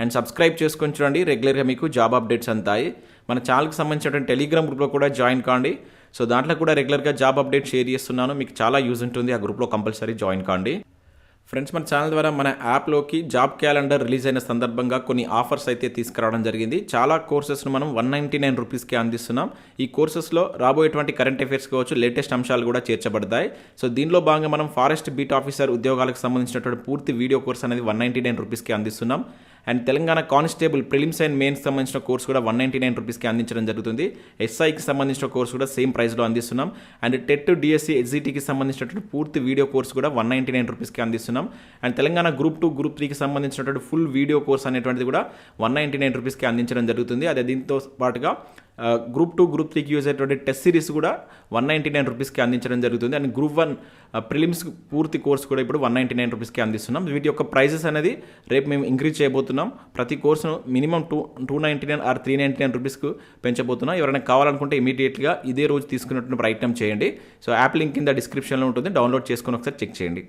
And subscribe చేసుకొని చూడండి. రెగ్యులర్గా మీకు జాబ్ అప్డేట్స్ అంతాయి. మన ఛానల్కి సంబంధించినటువంటి టెలిగ్రామ్ గ్రూప్లో కూడా జాయిన్ కాండి. సో దాంట్లో కూడా రెగ్యులర్గా జాబ్ అప్డేట్ షేర్ చేస్తున్నాను. మీకు చాలా యూజ్ ఉంటుంది. ఆ గ్రూప్లో కంపల్సరీ జాయిన్ కాండి. ఫ్రెండ్స్ మన ఛానల్ ద్వారా మన యాప్లోకి జాబ్ క్యాలెండర్ రిలీజ్ అయిన సందర్భంగా కొన్ని ఆఫర్స్ అయితే తీసుకురావడం జరిగింది. చాలా కోర్సెస్ను మనం వన్ నైంటీ నైన్ రూపీస్కి అందిస్తున్నాం. ఈ కోర్సెస్లో రాబోయేటువంటి కరెంట్ అఫైర్స్ కావచ్చు లేటెస్ట్ అంశాలు కూడా చేర్చబడతాయి. సో దీనిలో భాగంగా మనం ఫారెస్ట్ బీట్ ఆఫీసర్ ఉద్యోగాలకు సంబంధించినటువంటి పూర్తి వీడియో కోర్స్ అనేది వన్ నైంటీ నైన్ రూపీస్కి అందిస్తున్నాం. And Telangana constable prelims and mains సంబంధించిన కోర్స్ కూడా వన్ నైంటీ నైన్ రూపీస్కి అందించడం జరుగుతుంది. ఎస్ఐకి సంబంధించిన కోర్స్ కూడా సేమ్ ప్రైస్లో అందిస్తున్నాం. అండ్ టెట్ డిఎస్సి ఎస్జిటికి సంబంధించినటువంటి పూర్తి వీడియో కోర్స్ కూడా వన్ నైంటీ నైన్ రూపీస్కి అందిస్తున్నాం. And Telangana group two group త్రీకి సంబంధించినటువంటి ఫుల్ వీడియో కోర్స్ అనేటువంటిది కూడా వన్ నైంటీ నైన్ రూపీస్కి అందించడం జరుగుతుంది. అదే దీంతో పాటుగా గ్రూప్ టూ గ్రూప్ త్రీకి యూజ్ అయ్యేటువంటి టెస్ట్ సిరీస్ కూడా వన్ నైంటీ నైన్ రూపీస్కి అందించడం జరుగుతుంది. అండ్ గ్రూప్ వన్ ప్రిలిమ్స్ పూర్తి కోర్స్ కూడా ఇప్పుడు వన్ నైంటీ నైన్ రూపీస్కి అందిస్తున్నాం. వీటి యొక్క ప్రైజెస్ అనేది రేపు మేము ఇంక్రీజ్ చేయబోతున్నాం. ప్రతి కోర్సును minimum two two ninety nine or three ninety nine రూపీస్కు పెంచబోతున్నాం. ఎవరైనా కావాలనుకుంటే ఇమీడియట్గా ఇదే రోజు తీసుకున్నటువంటి ప్రయత్నం చేయండి. సో యాప్ లింక్ కింద డిస్క్రిప్షన్లో ఉంటుంది. డౌన్లోడ్ చేసుకుని ఒకసారి చెక్ చేయండి.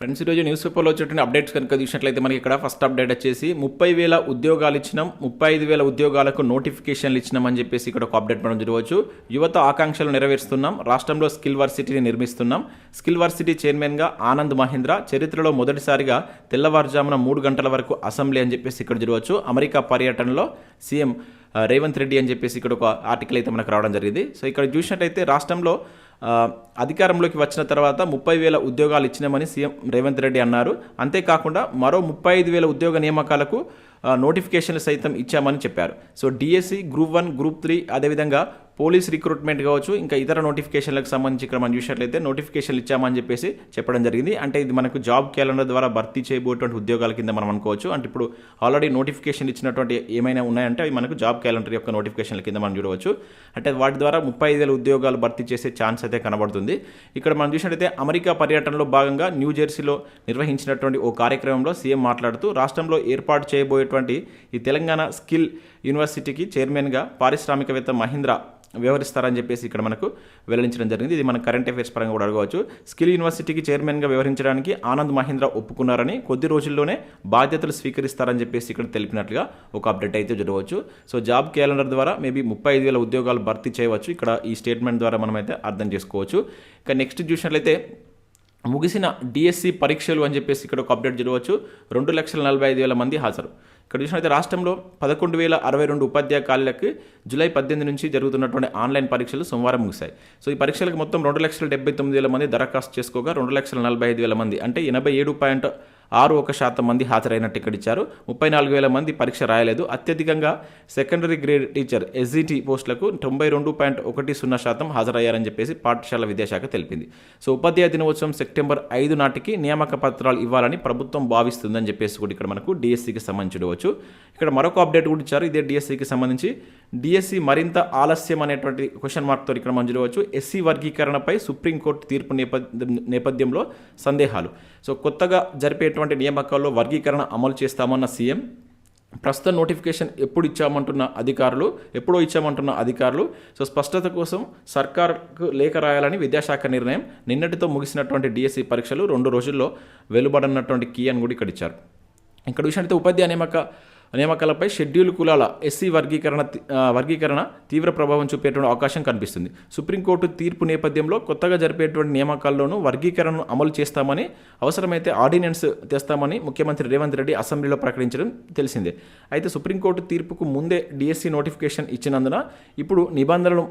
ఫ్రెండ్స్ ఈరోజు న్యూస్ పేపర్లో వచ్చేటువంటి అప్డేట్స్ కనుక చూసినట్లయితే మనకి ఇక్కడ ఫస్ట్ అప్డేట్ వచ్చేసి ముప్పై వేల ఉద్యోగాలు ఇచ్చినాం ముప్పై ఐదు వేల ఉద్యోగాలకు నోటిఫికేషన్లు ఇచ్చినామని చెప్పేసి ఇక్కడ ఒక అప్డేట్ మనం చూడవచ్చు. యువత ఆకాంక్షలు నెరవేరుస్తున్నాం రాష్ట్రంలో స్కిల్ వర్సిటీని నిర్మిస్తున్నాం. స్కిల్ వర్సిటీ చైర్మన్గా ఆనంద్ మహేంద్ర చరిత్రలో మొదటిసారిగా తెల్లవారుజామున మూడు గంటల వరకు అసెంబ్లీ అని చెప్పేసి ఇక్కడ చూడవచ్చు. అమెరికా పర్యటనలో సీఎం రేవంత్ రెడ్డి అని చెప్పేసి ఇక్కడ ఒక ఆర్టికల్ అయితే మనకు రావడం జరిగింది. సో ఇక్కడ చూసినట్టయితే రాష్ట్రంలో అధికారంలోకి వచ్చిన తర్వాత ముప్పై వేల ఉద్యోగాలు ఇచ్చినామని సీఎం రేవంత్ రెడ్డి అన్నారు. అంతేకాకుండా మరో ముప్పై ఐదు వేల ఉద్యోగ నియామకాలకు నోటిఫికేషన్లు సైతం ఇచ్చామని చెప్పారు. So DSC group one group three అదేవిధంగా పోలీస్ రిక్రూట్మెంట్ కావచ్చు ఇంకా ఇతర నోటిఫికేషన్లకు సంబంధించి ఇక్కడ మనం చూసినట్లయితే నోటిఫికేషన్లు ఇచ్చామని చెప్పేసి చెప్పడం జరిగింది. అంటే ఇది మనకు జాబ్ క్యాలెండర్ ద్వారా భర్తీ చేయబోయేటువంటి ఉద్యోగాల కింద మనం అనుకోవచ్చు. అంటే ఇప్పుడు ఆల్రెడీ నోటిఫికేషన్ ఇచ్చినటువంటి ఏమైనా ఉన్నాయంటే అవి మనకు జాబ్ క్యాలెండర్ యొక్క నోటిఫికేషన్ల కింద మనం చూడవచ్చు. అంటే వాటి ద్వారా ముప్పై ఐదు వేల ఉద్యోగాలు భర్తీ చేసే ఛాన్స్ అయితే కనబడుతుంది. ఇక్కడ మనం చూసినట్లయితే అమెరికా పర్యటనలో భాగంగా న్యూ జెర్సీలో నిర్వహించినటువంటి ఓ కార్యక్రమంలో సీఎం మాట్లాడుతూ రాష్ట్రంలో ఏర్పాటు చేయబోయేటువంటి ఈ తెలంగాణ స్కిల్ యూనివర్సిటీకి చైర్మన్గా పారిశ్రామికవేత్త మహీంద్ర వ్యవహరిస్తారని చెప్పేసి ఇక్కడ మనకు వెల్లడించడం జరిగింది. ఇది మన కరెంట్ అఫైర్స్ పరంగా కూడా అడగవచ్చు. స్కిల్ యూనివర్సిటీకి చైర్మన్గా వ్యవహరించడానికి ఆనంద్ మహీంద్ర ఒప్పుకున్నారని కొద్ది రోజుల్లోనే బాధ్యతలు స్వీకరిస్తారని చెప్పేసి ఇక్కడ తెలిపినట్లుగా ఒక అప్డేట్ అయితే జరగవచ్చు. సో జాబ్ క్యాలెండర్ ద్వారా మేబీ ముప్పై ఐదు వేల ఉద్యోగాలు భర్తీ చేయవచ్చు. ఇక్కడ ఈ స్టేట్మెంట్ ద్వారా మనమైతే అర్థం చేసుకోవచ్చు. ఇక నెక్స్ట్ చూసినట్లయితే ముగిసిన డిఎస్సి పరీక్షలు అని చెప్పేసి ఇక్కడ ఒక అప్డేట్ చూడవచ్చు రెండు లక్షల నలభై ఐదు వేల మంది హాజరు. ఇక్కడ చూసినట్లయితే రాష్ట్రంలో పదకొండు వేల అరవై రెండు ఉపాధ్యాయ ఖాళీలకు జూలై పద్దెనిమిది నుంచి జరుగుతున్నటువంటి ఆన్లైన్ పరీక్షలు సోమవారం ముగిశాయి. సో ఈ పరీక్షలకు మొత్తం రెండు లక్షల డెబ్బై తొమ్మిది వేల మంది దరఖాస్తు చేసుకోగా రెండు లక్షల నలభై ఐదు వేల మంది అంటే ఎనభై ఏడు పాయింట్ ఆరు ఒక శాతం మంది హాజరైనట్టు ఇక్కడ ఇచ్చారు. ముప్పై నాలుగు వేల మంది పరీక్ష రాయలేదు. అత్యధికంగా సెకండరీ గ్రేడ్ టీచర్ ఎస్జిటి పోస్టులకు తొంభై రెండు పాయింట్ ఒకటి సున్నా శాతం హాజరయ్యారని చెప్పేసి పాఠశాల విద్యాశాఖ తెలిపింది. సో ఉపాధ్యాయ దినోత్సవం సెప్టెంబర్ ఐదు నాటికి నియామక పత్రాలు ఇవ్వాలని ప్రభుత్వం భావిస్తుందని చెప్పేసి కూడా ఇక్కడ మనకు డిఎస్సికి సంబంధించి చూడవచ్చు. ఇక్కడ మరొక అప్డేట్ కూడా ఇచ్చారు. ఇదే డిఎస్సికి సంబంధించి డిఎస్సి మరింత ఆలస్యం అనేటువంటి క్వశ్చన్ మార్క్తో ఇక్కడ మనం చూడవచ్చు. ఎస్సీ వర్గీకరణపై సుప్రీంకోర్టు తీర్పు నేపథ్యం నేపథ్యంలో సందేహాలు. సో కొత్తగా జరిపే జరిపేటువంటి నియామకాల్లో వర్గీకరణ అమలు చేస్తామన్న సీఎం ప్రస్తుత నోటిఫికేషన్ ఎప్పుడు ఇచ్చామంటున్న అధికారులు ఎప్పుడో ఇచ్చామంటున్న అధికారులు సో స్పష్టత కోసం సర్కార్కు లేఖ రాయాలని విద్యాశాఖ నిర్ణయం. నిన్నటితో ముగిసినటువంటి డిఎస్సి పరీక్షలు రెండు రోజుల్లో వెలువడన్నటువంటి కీ అని కూడా ఇక్కడ ఇచ్చారు. ఇక్కడ విషయానికి ఉపాధ్యాయ నియామక నియామకాలపై షెడ్యూల్ కులాల ఎస్సీ వర్గీకరణ వర్గీకరణ తీవ్ర ప్రభావం చూపేటువంటి అవకాశం కనిపిస్తుంది. సుప్రీంకోర్టు తీర్పు నేపథ్యంలో కొత్తగా జరిపేటువంటి నియామకాల్లోనూ వర్గీకరణను అమలు చేస్తామని అవసరమైతే ఆర్డినెన్స్ తెస్తామని ముఖ్యమంత్రి రేవంత్ రెడ్డి అసెంబ్లీలో ప్రకటించడం తెలిసిందే. అయితే సుప్రీంకోర్టు తీర్పుకు ముందే డిఎస్సి నోటిఫికేషన్ ఇచ్చినందున ఇప్పుడు నిబంధనలు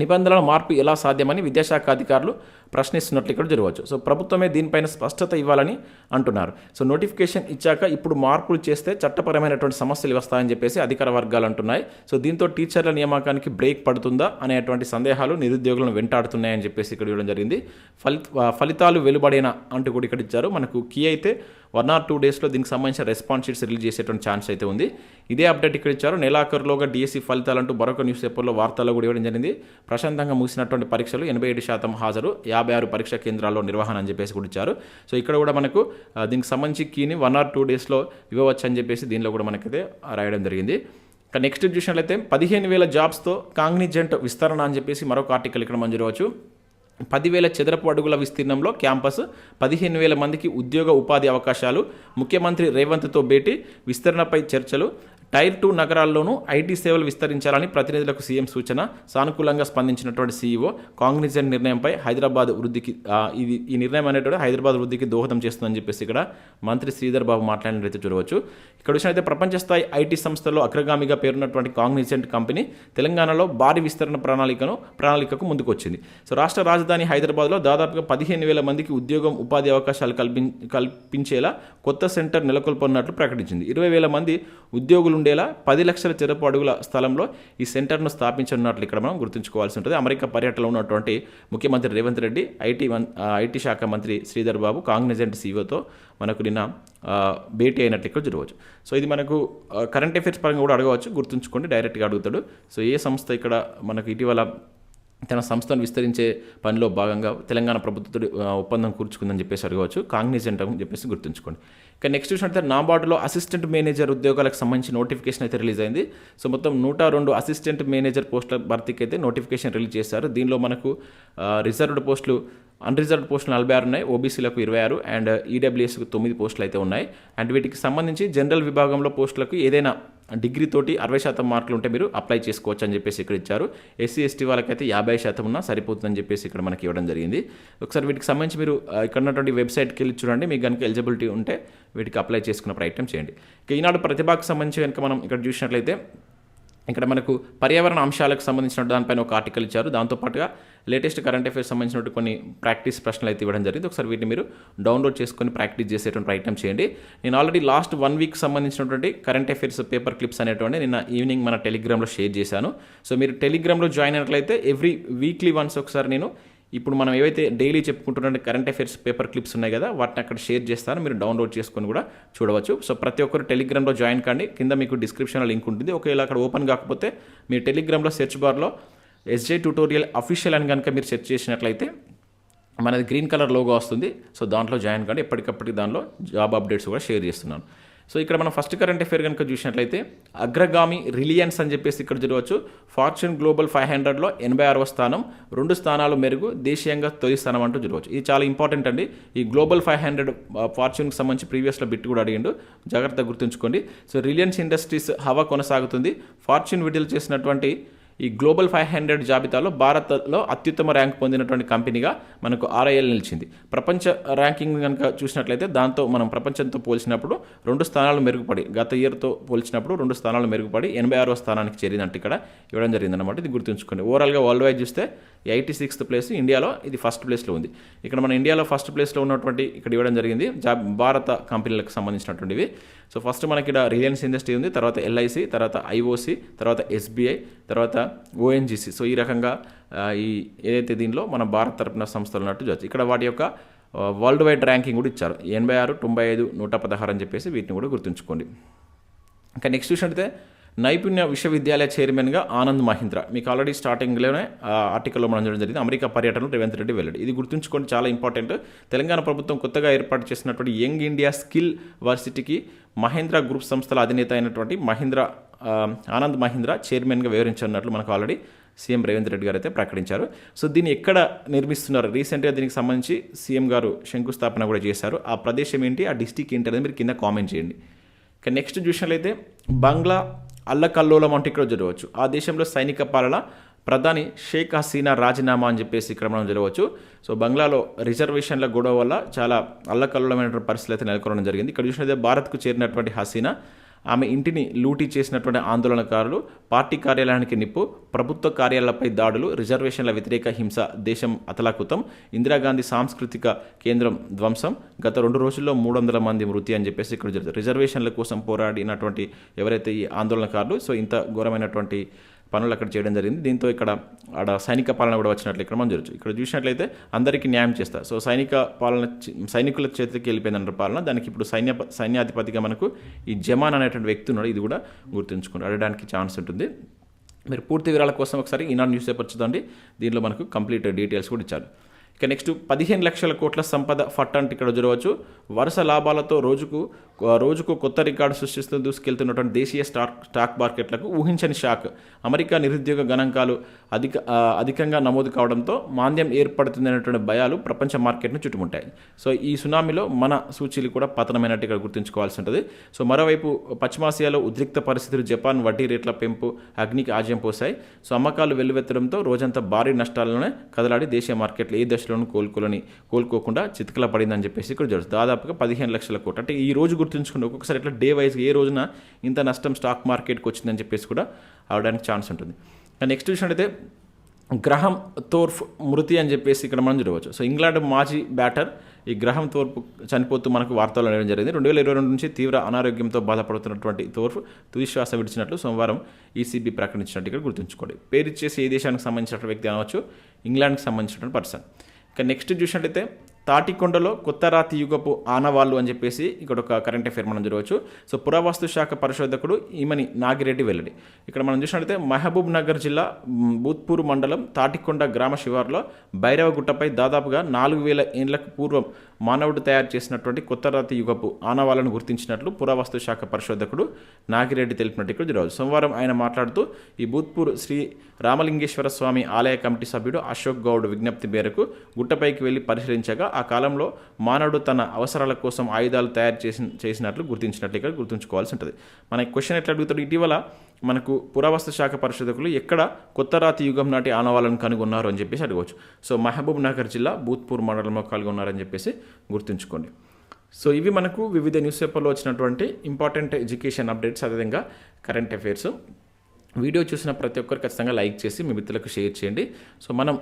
నిబంధనల మార్పు ఎలా సాధ్యమని విద్యాశాఖ అధికారులు ప్రశ్నిస్తున్నట్లు ఇక్కడ జరగవచ్చు. సో ప్రభుత్వమే దీనిపైన స్పష్టత ఇవ్వాలని అంటున్నారు. సో నోటిఫికేషన్ ఇచ్చాక ఇప్పుడు మార్పులు చేస్తే చట్టపరమైనటువంటి సమస్యలు వస్తాయని చెప్పేసి అధికార వర్గాలు అంటున్నాయి. సో దీంతో టీచర్ల నియామకానికి బ్రేక్ పడుతుందా అనేటువంటి సందేహాలు నిరుద్యోగులను వెంటాడుతున్నాయని చెప్పేసి ఇక్కడ ఇవ్వడం జరిగింది. ఫలి ఫలితాలు వెలువడేనా అంటూ కూడా ఇక్కడ ఇచ్చారు. మనకు కీ అయితే వన్ ఆర్ టూ డేస్లో దీనికి సంబంధించిన రెస్పాన్స్ షీట్స్ రిలీజ్ చేసేటువంటి ఛాన్స్ అయితే ఉంది. ఇదే అప్డేట్ ఇక్కడ ఇచ్చారు. నెలాఖరులోగా డిఎస్సి ఫలితాలంటూ మరొక న్యూస్ పేపర్లో వార్తల్లో కూడా ఇవ్వడం జరిగింది. ప్రశాంతంగా ముగిసినటువంటి పరీక్షలు ఎనభై ఏడు శాతం హాజరు. యాభై ఆరు పరీక్షా కేంద్రాల్లో నిర్వహణ అని చెప్పేసి కూడా ఇచ్చారు. సో ఇక్కడ కూడా మనకు దీనికి సంబంధించి కీని వన్ ఆర్ టూ డేస్లో ఇవ్వవచ్చు అని చెప్పేసి దీనిలో కూడా మనకైతే రాయడం జరిగింది. ఇంకా నెక్స్ట్ చూసినట్లయితే పదిహేను వేల జాబ్స్తో కాంగ్నిజెంట్ విస్తరణ అని చెప్పేసి మరొక ఆర్టికల్ ఇక్కడ మనం చూడవచ్చు పదివేల చదరపు అడుగుల విస్తీర్ణంలో క్యాంపస్ పదిహేను వేల మందికి ఉద్యోగ ఉపాధి అవకాశాలు ముఖ్యమంత్రి రేవంత్తో భేటీ విస్తరణపై చర్చలు టైర్ టూ నగరాల్లోనూ ఐటీ సేవలు విస్తరించాలని ప్రతినిధులకు సీఎం సూచన. సానుకూలంగా స్పందించినటువంటి సీఈఓ కాంగ్నిజెంట్ నిర్ణయంపై హైదరాబాద్ వృద్ధికి ఇది ఈ నిర్ణయం అనేటువంటి హైదరాబాద్ వృద్ధికి దోహదం చేస్తుందని చెప్పేసి ఇక్కడ మంత్రి శ్రీధర్ బాబు మాట్లాడినట్లయితే చూడవచ్చు. ఇక్కడ విషయం అయితే స్థాయి ఐటీ సంస్థల్లో అగ్రగామిగా పేరున్నటువంటి కాంగ్నిజెంట్ కంపెనీ తెలంగాణలో భారీ విస్తరణ ప్రణాళికను ప్రణాళికకు ముందుకొచ్చింది. సో రాష్ట్ర రాజధాని హైదరాబాద్లో దాదాపుగా పదిహేను వేల మందికి ఉద్యోగం ఉపాధి అవకాశాలు కల్పిం కల్పించేలా కొత్త సెంటర్ నెలకొల్పనున్నట్లు ప్రకటించింది. ఇరవై వేల మంది ఉద్యోగులు ఉండేలా? పది లక్షల చెరపు అడుగుల స్థలంలో ఈ సెంటర్ను స్థాపించనున్నట్లు ఇక్కడ మనం గుర్తుంచుకోవాల్సి ఉంటుంది. అమెరికా పర్యటనలో ఉన్నటువంటి ముఖ్యమంత్రి రేవంత్ రెడ్డి ఐటీ ఐటీ శాఖ మంత్రి శ్రీధర్ బాబు కాంగ్నిజెంట్ సీఓతో మనకు నిన్న భేటీ అయినట్లు ఇక్కడ చూడవచ్చు సో ఇది మనకు కరెంట్ అఫైర్స్ పరంగా కూడా అడగవచ్చు. గుర్తుంచుకోండి డైరెక్ట్గా అడుగుతాడు. సో ఏ సంస్థ ఇక్కడ మనకు ఇటీవల తన సంస్థను విస్తరించే పనిలో భాగంగా తెలంగాణ ప్రభుత్వ ఒప్పందం కూర్చుకుందని చెప్పేసి అడగవచ్చు. కాంగ్నిజెంట్ అని చెప్పేసి గుర్తుంచుకోండి. ఇక నెక్స్ట్ చూసినట్లయితే నాబార్డులో అసిస్టెంట్ మేనేజర్ ఉద్యోగాలకు సంబంధించి నోటిఫికేషన్ అయితే రిలీజ్ అయింది. సో మొత్తం నూట రెండు అసిస్టెంట్ మేనేజర్ పోస్టుల భర్తీకి అయితే నోటిఫికేషన్ రిలీజ్ చేశారు. దీనిలో మనకు రిజర్వ్డ్ పోస్టులు అన్రిజర్వ్డ్ పోస్టులు నలభై ఆరు ఉన్నాయి. ఓబీసీలకు ఇరవై ఆరు అండ్ ఈడబ్ల్యూఎస్కు తొమ్మిది పోస్టులు అయితే ఉన్నాయి. అండ్ వీటికి సంబంధించి జనరల్ విభాగంలో పోస్టులకు ఏదైనా డిగ్రీ తోటి అరవై శాతం మార్కులు ఉంటే మీరు అప్లై చేసుకోవచ్చు అని చెప్పేసి ఇక్కడ ఇచ్చారు. ఎస్సీ ఎస్టీ వాళ్ళకైతే యాభై శాతం ఉన్నా సరిపోతుందని చెప్పేసి ఇక్కడ మనకి ఇవ్వడం జరిగింది. ఒకసారి వీటికి సంబంధించి మీరు ఇక్కడ ఉన్నటువంటి వెబ్సైట్కి వెళ్ళి చూడండి. మీకు కనుక ఎలిజిబిలిటీ ఉంటే వీటికి అప్లై చేసుకున్న ప్రయత్నం చేయండి. ఇక ఈనాడు ప్రతిభాకు సంబంధించి కనుక మనం ఇక్కడ చూసినట్లయితే ఇక్కడ మనకు పర్యావరణ అంశాలకు సంబంధించిన దానిపైన ఒక ఆర్టికల్ ఇచ్చారు. దాంతోపాటుగా లేటెస్ట్ కరెంట్ అఫైర్స్ సంబంధించిన కొన్ని ప్రాక్టీస్ ప్రశ్నలు అయితే ఇవ్వడం జరిగింది. ఒకసారి వీటిని మీరు డౌన్లోడ్ చేసుకొని ప్రాక్టీస్ చేసేటువంటి ప్రయత్నం చేయండి. నేను ఆల్రెడీ లాస్ట్ వన్ వీక్ సంబంధించినటువంటి కరెంట్ అఫైర్స్ పేపర్ క్లిప్స్ అనేటువంటి నిన్న ఈవినింగ్ మన టెలిగ్రామ్లో షేర్ చేశాను. సో మీరు టెలిగ్రామ్లో జాయిన్ అయినట్లయితే ఎవ్రీ వీక్లీ వన్స్ ఒకసారి నేను ఇప్పుడు మనం ఏవైతే డైలీ చెప్పుకుంటున్న కరెంట్ అఫైర్స్ పేపర్ క్లిప్స్ ఉన్నాయి కదా వాటిని అక్కడ షేర్ చేస్తాను మీరు డౌన్లోడ్ చేసుకొని కూడా చూడవచ్చు. సో ప్రతి ఒక్కరు టెలిగ్రామ్లో జాయిన్ కండి. కింద మీకు డిస్క్రిప్షన్లో లింక్ ఉంటుంది. ఒకవేళ అక్కడ ఓపెన్ కాకపోతే మీరు టెలిగ్రామ్లో సెర్చ్ బార్లో ఎస్జే ట్యూటోరియల్ అఫీషియల్ అని కనుక మీరు సెర్చ్ చేసినట్లయితే మనది గ్రీన్ కలర్ లోగో వస్తుంది. సో దాంట్లో జాయిన్ కండి. ఎప్పటికప్పటికి దానిలో జాబ్ అప్డేట్స్ కూడా షేర్ చేస్తున్నాను. సో ఇక్కడ మనం ఫస్ట్ కరెంట్ అఫేర్ కనుక చూసినట్లయితే అగ్రగామి రిలియన్స్ అని చెప్పేసి ఇక్కడ చూడవచ్చు. ఫార్చ్యూన్ గ్లోబల్ ఫైవ్ హండ్రెడ్లో ఎనభై ఆరవ స్థానం రెండు స్థానాలు మెరుగు దేశీయంగా తొలి స్థానం అంటూ చూడవచ్చు. ఇది చాలా ఇంపార్టెంట్ అండి. ఈ గ్లోబల్ ఫైవ్ హండ్రెడ్ ఫార్చ్యూన్కి సంబంధించి ప్రీవియస్లో బిట్ కూడా అడిగిండు. జాగ్రత్తగా గుర్తుంచుకోండి. సో రిలయన్స్ ఇండస్ట్రీస్ హవా కొనసాగుతుంది. ఫార్చ్యూన్ విడుదల చేసినటువంటి ఈ గ్లోబల్ ఫైవ్ హండ్రెడ్ జాబితాలో భారత్లో అత్యుత్తమ ర్యాంక్ పొందినటువంటి కంపెనీగా మనకు ఆర్ఐఎల్ నిలిచింది. ప్రపంచ ర్యాంకింగ్ కనుక చూసినట్లయితే దాంతో మనం ప్రపంచంతో పోల్చినప్పుడు రెండు స్థానాలు మెరుగుపడి గత ఇయర్తో పోల్చినప్పుడు రెండు స్థానాలు మెరుగుపడి ఎనభై ఆరో స్థానానికి చేరిందంటే ఇక్కడ ఇవ్వడం జరిగిందనమాట ఇది గుర్తుంచుకోండి. ఓవరాల్గా వరల్డ్ వైడ్ చూస్తే ఎయిటీ సిక్స్త్ ప్లేస్ ఇండియాలో ఇది ఫస్ట్ ప్లేస్లో ఉంది. ఇక్కడ మన ఇండియాలో ఫస్ట్ ప్లేస్లో ఉన్నటువంటి ఇక్కడ ఇవ్వడం జరిగింది. జాబ్ భారత కంపెనీలకు సంబంధించినటువంటివి. సో ఫస్ట్ మనకి ఇక్కడ రిలయన్స్ ఇండస్ట్రీ ఉంది తర్వాత ఎల్ఐసి తర్వాత ఐఓసి తర్వాత ఎస్బీఐ తర్వాత ఓఎన్జీసీ సో ఈ రకంగా ఈ ఏదైతే దీనిలో మన భారత్ తరపున సంస్థలు ఉన్నట్టు చూడొచ్చు. ఇక్కడ వాటి యొక్క వరల్డ్ వైడ్ ర్యాంకింగ్ కూడా ఇచ్చారు. ఎనభై ఆరు తొంభై ఐదు నూట పదహారు అని చెప్పేసి వీటిని కూడా గుర్తుంచుకోండి. ఇంకా నెక్స్ట్ చూసినట్టయితే నైపుణ్య విశ్వవిద్యాలయ చైర్మన్గా ఆనంద్ మహీంద్ర. మీకు ఆల్రెడీ స్టార్టింగ్లోనే ఆర్టికల్లో మనం చూడడం జరిగింది. అమెరికా పర్యటనలో రేవంత్ రెడ్డి వెళ్ళాడు. ఇది గుర్తుంచుకోండి చాలా ఇంపార్టెంట్. తెలంగాణ ప్రభుత్వం కొత్తగా ఏర్పాటు చేసినటువంటి యంగ్ ఇండియా స్కిల్ వర్సిటీకి మహేంద్ర గ్రూప్ సంస్థల అధినేత అయినటువంటి మహీంద్ర ఆనంద్ మహీంద్ర చైర్మన్గా వివరించనున్నట్లు మనకు ఆల్రెడీ సీఎం రేవంత్ రెడ్డి గారు అయితే ప్రకటించారు. సో దీన్ని ఎక్కడ నిర్మిస్తున్నారు? రీసెంట్గా దీనికి సంబంధించి సీఎం గారు శంకుస్థాపన కూడా చేశారు. ఆ ప్రదేశం ఏంటి? ఆ డిస్టిక్ ఏంటి అనేది మీరు కింద కామెంట్ చేయండి. ఇక నెక్స్ట్ చూసినట్లయితే బంగ్లా అల్లకల్లోలం అంటే ఇక్కడ జరగవచ్చు. ఆ దేశంలో సైనిక పాలన ప్రధాని షేక్ హసీనా రాజీనామా అని చెప్పేసి ఇక్కడ మనం జరగవచ్చు. సో బంగ్లాలో రిజర్వేషన్ల గొడవ వల్ల చాలా అల్లకల్లోలమైనటువంటి పరిస్థితులు అయితే నెలకొనడం జరిగింది. ఇక్కడ చూసినట్లయితే భారత్కు చేరినటువంటి హసీనా ఆమె ఇంటిని లూటీ చేసినటువంటి ఆందోళనకారులు పార్టీ కార్యాలయానికి నిప్పు ప్రభుత్వ కార్యాలయాలపై దాడులు రిజర్వేషన్ల వ్యతిరేక హింస దేశం అతలాకుతం ఇందిరాగాంధీ సాంస్కృతిక కేంద్రం ధ్వంసం గత రెండు రోజుల్లో మూడు వందల మంది మృతి అని చెప్పేసి ఇక్కడ జరుగుతుంది. రిజర్వేషన్ల కోసం పోరాడినటువంటి ఎవరైతే ఈ ఆందోళనకారులు సో ఇంత ఘోరమైనటువంటి పనులు అక్కడ చేయడం జరిగింది. దీంతో ఇక్కడ ఆడ సైనిక పాలన కూడా వచ్చినట్లు ఇక్కడ మనం చూడొచ్చు. ఇక్కడ చూసినట్లయితే అందరికీ న్యాయం చేస్తారు. సో సైనిక పాలన సైనికుల చేతికి వెళ్ళిపోయిందంటారు పాలన. దానికి ఇప్పుడు సైన్య సైన్యాధిపతిగా మనకు ఈ జమాన్ అనేటువంటి వ్యక్తి ఉన్నాడు. ఇది కూడా గుర్తుంచుకుని అడగడానికి ఛాన్స్ ఉంటుంది. మీరు పూర్తి వివరాల కోసం ఒకసారి ఈనాడు న్యూస్ పేపర్ చూడండి దీనిలో మనకు కంప్లీట్ డీటెయిల్స్ కూడా ఇచ్చారు. ఇక నెక్స్ట్ పదిహేను లక్షల కోట్ల సంపద ఫట్ అంటే ఇక్కడ చూడవచ్చు. వరుస లాభాలతో రోజుకు రోజుకు కొత్త రికార్డు సృష్టిస్తూ దూసుకెళ్తున్నటువంటి దేశీయ స్టాక్ స్టాక్ మార్కెట్లకు ఊహించని షాక్. అమెరికా నిరుద్యోగ గణాంకాలు అధిక అధికంగా నమోదు కావడంతో మాంద్యం ఏర్పడుతుందనేటువంటి భయాలు ప్రపంచ మార్కెట్ను చుట్టుముట్టాయి సో ఈ సునామీలో మన సూచీలు కూడా పతనమైనట్టు ఇక్కడ గుర్తుంచుకోవాల్సి ఉంటుంది. సో మరోవైపు పశ్చిమాసియాలో ఉద్రిక్త పరిస్థితులు జపాన్ వడ్డీ రేట్ల పెంపు అగ్నికి ఆజ్యం పోశాయి సో అమ్మకాలు వెల్లువెత్తడంతో రోజంతా భారీ నష్టాలలోనే కదలాడి దేశీయ మార్కెట్లు ఏ దశలోనూ కోలుకోలని కోలుకోకుండా చితకల పడిందని చెప్పేసి ఇక్కడ చూడొచ్చు దాదాపుగా పదిహేను లక్షల కోట్లు. అంటే ఈ రోజు గుర్తుంచుకుంటే ఒక్కొక్కసారి ఇట్లా డే వైజ్ ఏ రోజున ఇంత నష్టం స్టాక్ మార్కెట్కి వచ్చిందని చెప్పేసి కూడా అవడానికి ఛాన్స్ ఉంటుంది. నెక్స్ట్ చూసినట్టయితే గ్రహం తోర్ఫ్ మృతి అని చెప్పేసి ఇక్కడ మనం చూడవచ్చు. సో ఇంగ్లాండ్ మాజీ బ్యాటర్. ఈ గ్రహం తోర్పు చనిపోతూ మనకు వార్తలు అనేవి జరిగింది. రెండు వేల ఇరవై రెండు నుంచి తీవ్ర అనారోగ్యంతో బాధపడుతున్నటువంటి తోర్ఫ్ తుది శ్వాస విడిచినట్లు సోమవారం ఈసీబీ ప్రకటించినట్టు ఇక్కడ గుర్తుంచుకోండి. పేరు ఇచ్చేసి ఏ దేశానికి సంబంధించిన వ్యక్తి అనవచ్చు ఇంగ్లాండ్కి సంబంధించినటువంటి పర్సన్. ఇక నెక్స్ట్ చూసినట్లయితే తాటికొండలో కొత్త రాతి యుగపు ఆనవాళ్ళు అని చెప్పేసి ఇక్కడ ఒక కరెంట్ అఫేర్ మనం చూడవచ్చు. సో పురావస్తు శాఖ పరిశోధకుడు ఈమని నాగిరెడ్డి వెల్లడి. ఇక్కడ మనం చూసినట్లయితే మహబూబ్ నగర్ జిల్లా బూత్పూర్ మండలం తాటికొండ గ్రామ శివారులో భైరవగుట్టపై దాదాపుగా నాలుగు వేల ఏళ్ళకు పూర్వం మానవుడు తయారు చేసినటువంటి కొత్త రాతి యుగపు ఆనవాళ్ళను గుర్తించినట్లు పురావస్తు శాఖ పరిశోధకుడు నాగిరెడ్డి తెలిపినట్టు ఇక్కడ చూడవచ్చు. సోమవారం ఆయన మాట్లాడుతూ ఈ బూత్పూర్ శ్రీ రామలింగేశ్వర స్వామి ఆలయ కమిటీ సభ్యుడు అశోక్ గౌడ్ విజ్ఞప్తి మేరకు గుట్టపైకి వెళ్ళి పరిశీలించగా ఆ కాలంలో మానవుడు తన అవసరాల కోసం ఆయుధాలు తయారు చేసి చేసినట్లు గుర్తించినట్లు ఇక్కడ గుర్తుంచుకోవాల్సి ఉంటుంది. మన క్వశ్చన్ ఎట్లా అడుగుతాడు? ఇటీవల మనకు పురావస్తు శాఖ పరిశోధకులు ఎక్కడ కొత్త రాతి యుగం నాటి ఆనవాళ్ళను కనుగొన్నారు అని చెప్పేసి అడగవచ్చు సో మహబూబ్ నగర్ జిల్లా భూత్పూర్ మండలంలో కనుగొన్నారని చెప్పేసి గుర్తుంచుకోండి. సో ఇవి మనకు వివిధ న్యూస్ పేపర్లో వచ్చినటువంటి ఇంపార్టెంట్ ఎడ్యుకేషన్ అప్డేట్స్ అదేవిధంగా కరెంట్ అఫైర్స్ వీడియో చూసిన ప్రతి ఒక్కరు ఖచ్చితంగా లైక్ చేసి మీ మిత్రులకు షేర్ చేయండి. సో మనం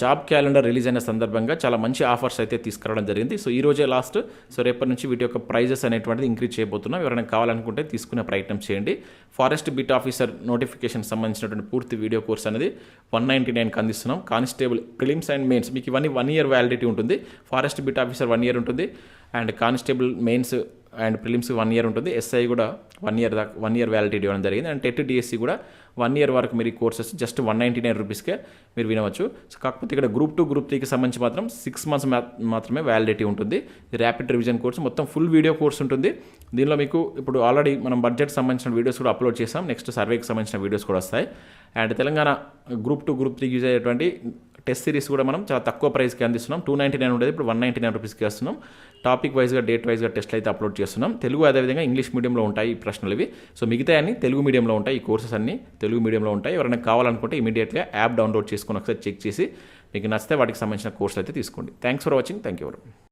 జాబ్ క్యాలెండర్ రిలీజ్ అయిన సందర్భంగా చాలా మంచి ఆఫర్స్ అయితే తీసుకురావడం జరిగింది. సో ఈ రోజే లాస్ట్. సో రేపటి నుంచి వీటి యొక్క ప్రైజెస్ అనేటువంటిది ఇంక్రీజ్ చేయబోతున్నాం. ఎవరైనా కావాలనుకుంటే తీసుకునే ప్రయత్నం చేయండి. ఫారెస్ట్ బిట్ ఆఫీసర్ నోటిఫికేషన్ సంబంధించినటువంటి పూర్తి వీడియో కోర్స్ అనేది వన్ నైంటీ నైన్కి అందిస్తున్నాం. Constable prelims and mains. మీకు ఇవన్నీ వన్ ఇయర్ వ్యాలిడిటీ ఉంటుంది. Forest beat officer one year ఉంటుంది. And constable mains and prelims one year ఉంటుంది. ఎస్ఐ కూడా వన్ ఇయర్ దాకా వన్ ఇయర్ వ్యాలిడిటీ ఇవ్వడం జరిగింది. అండ్ టెట్ డిఎస్సి కూడా వన్ ఇయర్ వరకు మీరు ఈ courses just one ninety nine రూపీస్కే మీరు వినవచ్చు. సో కాకపోతే ఇక్కడ గ్రూప్ టూ గ్రూప్ త్రీకి సంబంధించి మాత్రం సిక్స్ మంత్స్ మాత్రమే వ్యాలిడిటీ ఉంటుంది. Rapid revision course. మొత్తం ఫుల్ వీడియో కోర్స్ ఉంటుంది. దీనిలో మీకు ఇప్పుడు ఆల్రెడీ మనం బడ్జెట్ సంబంధించిన వీడియోస్ కూడా అప్లోడ్ చేసాం నెక్స్ట్ సర్వేకి సంబంధించిన వీడియోస్ కూడా వస్తాయి. And Telangana group two group త్రీకి యూజ్ అయ్యేటువంటి టెస్ట్ సిరీస్ కూడా మనం చాలా తక్కువ ప్రైస్కి అందిస్తున్నాం. టూ నైంటీ నైన్ ఉండేది ఇప్పుడు వన్ నైంటీ నైన్ రూపీస్కి వస్తున్నాం టాపిక్ వైజ్గా డేట్ వైజ్గా టెస్ట్లు అయితే అప్లోడ్ చేస్తున్నాం. తెలుగు అదేవిధంగా ఇంగ్లీష్ మీడియంలో ఉంటాయి ఈ ప్రశ్నలు ఇవి. సో మిగతా అన్ని తెలుగు మీడియంలో ఉంటాయి. ఈ కోర్సెస్ అన్ని తెలుగు మీడియంలో ఉంటాయి. ఎవరైనా కావాలనుకుంటే ఇమీడియట్గా యాప్ డౌన్లోడ్ చేసుకొని ఒకసారి చెక్ చేసి మీకు నచ్చితే వాటికి సంబంధించిన కోర్సులు అయితే తీసుకోండి. Thanks for watching. Thank you